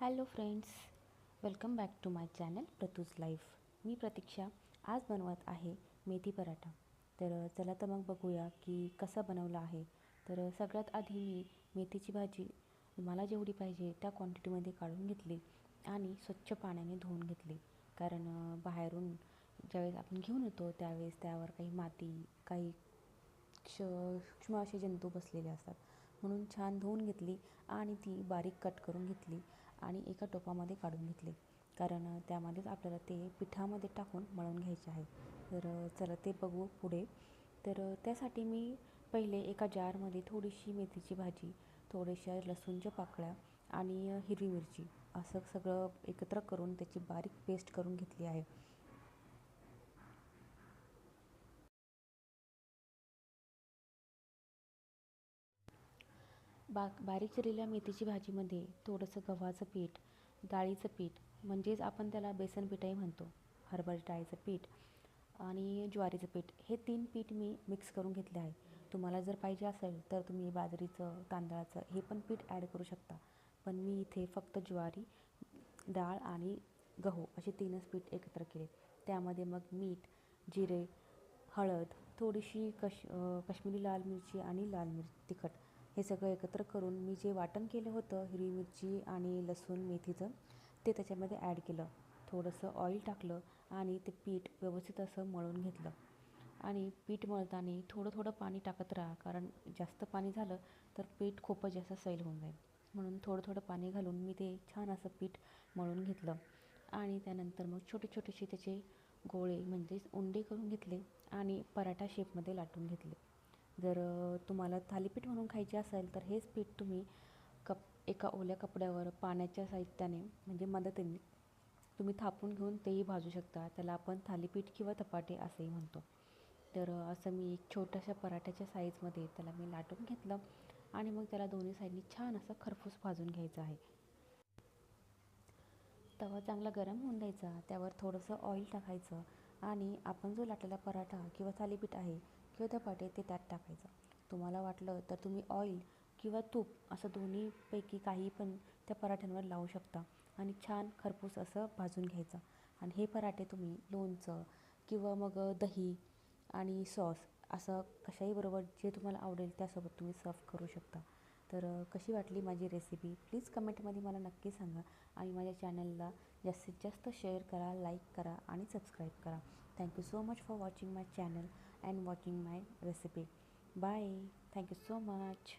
Hello friends welcome back to my channel प्रतूज life मी प्रतीक्षा. आज बनवत आहे मेथी पराठा. तर चला तर मग बघूया की कसा बनवला आहे. तर सगळ्यात आधी मी मेथीची भाजी मला जेवढी पाहिजे त्या क्वांटिटीमध्ये काढून घेतली आणि स्वच्छ पाण्याने धुवून घेतली. कारण बाहेरून ज्यावेळेस आपण घेऊन येतो त्यावेळेस त्यावर काही माती काही क्ष सूक्ष्म असे जंतू बसलेले असतात. म्हणून छान धुवून घेतली आणि ती बारीक कट करून घेतली. आणि एका टोपामध्ये काढून घेतले. कारण त्यामध्येच आपल्याला ते पिठामध्ये टाकून मळून घ्यायचे आहे. तर चला ते बघू पुढे. तर त्यासाठी मी पहिले एका जारमध्ये थोडीशी मेथीची भाजी थोड्याशा लसूणच्या पाकळ्या आणि हिरवी मिरची असं सगळं एकत्र करून त्याची बारीक पेस्ट करून घेतली आहे. बा बारीक चिरलेल्या मेथीची भाजीमध्ये थोडंसं गव्हाचं पीठ डाळीचं पीठ म्हणजेच आपण त्याला बेसन पिठाही म्हणतो हरभरा डाळीचं पीठ आणि ज्वारीचं पीठ हे तीन पीठ मी मिक्स करून घेतले आहे. तुम्हाला जर पाहिजे असेल तर तुम्ही बाजरीचं तांदळाचं हे पण पीठ ॲड करू शकता. पण मी इथे फक्त ज्वारी डाळ आणि गहू असे तीनच पीठ एकत्र केले. त्यामध्ये मग मीठ जिरे हळद थोडीशी कश कश्मीरी लाल मिरची आणि लाल मिरची तिखट हे सगळं एकत्र करून मी जे वाटण केलं होतं हिरवी मिरची आणि लसूण मेथीचं ते त्याच्यामध्ये ॲड केलं. थोडंसं ऑइल टाकलं आणि ते पीठ व्यवस्थित असं मळून घेतलं. आणि पीठ मळताना थोडं थोडं पाणी टाकत राहा कारण जास्त पाणी झालं तर पीठ खूपच जास्त सैल होऊन जाईल. म्हणून थोडं थोडं पाणी घालून मी ते छान असं पीठ मळून घेतलं. आणि त्यानंतर मग छोटे छोटेसे त्याचे गोळे म्हणजेच उंडे करून घेतले आणि पराठा शेपमध्ये लाटून घेतले. जर तुम्हाला थालीपीठ म्हणून खायचे असेल तर हेच पीठ तुम्ही कप एका ओल्या कपड्यावर पाण्याच्या साहित्याने म्हणजे मदतीने तुम्ही थापून घेऊन तेही भाजू शकता. त्याला आपण थालीपीठ किंवा धपाटे असेही म्हणतो. तर असं मी एक छोट्याशा पराठ्याच्या साईजमध्ये त्याला मी लाटून घेतलं आणि मग त्याला दोन्ही साईडनी छान असं खरपूस भाजून घ्यायचं आहे. तवा चांगला गरम होऊन द्यायचा. त्यावर थोडंसं ऑइल टाकायचं. आणि आपण जो लाटलेला पराठा किंवा थालीपीठ आहे किंवा धपाटे ते त्यात टाकायचं. तुम्हाला वाटलं तर तुम्ही ऑइल किंवा तूप असं दोन्हीपैकी काही पण त्या पराठ्यांवर लावू शकता आणि छान खरपूस असं भाजून घ्यायचं. आणि हे पराठे तुम्ही लोणचं किंवा मग दही आणि सॉस असं कशाही बरोबर जे तुम्हाला आवडेल त्यासोबत तुम्ही सर्व करू शकता. तर कशी वाटली माझी रेसिपी प्लीज कमेंटमध्ये मला नक्की सांगा आणि माझ्या चॅनलला जास्तीत जास्त शेअर करा लाईक करा आणि सबस्क्राईब करा. Thank you so much for watching my channel and watching my recipe bye thank you so much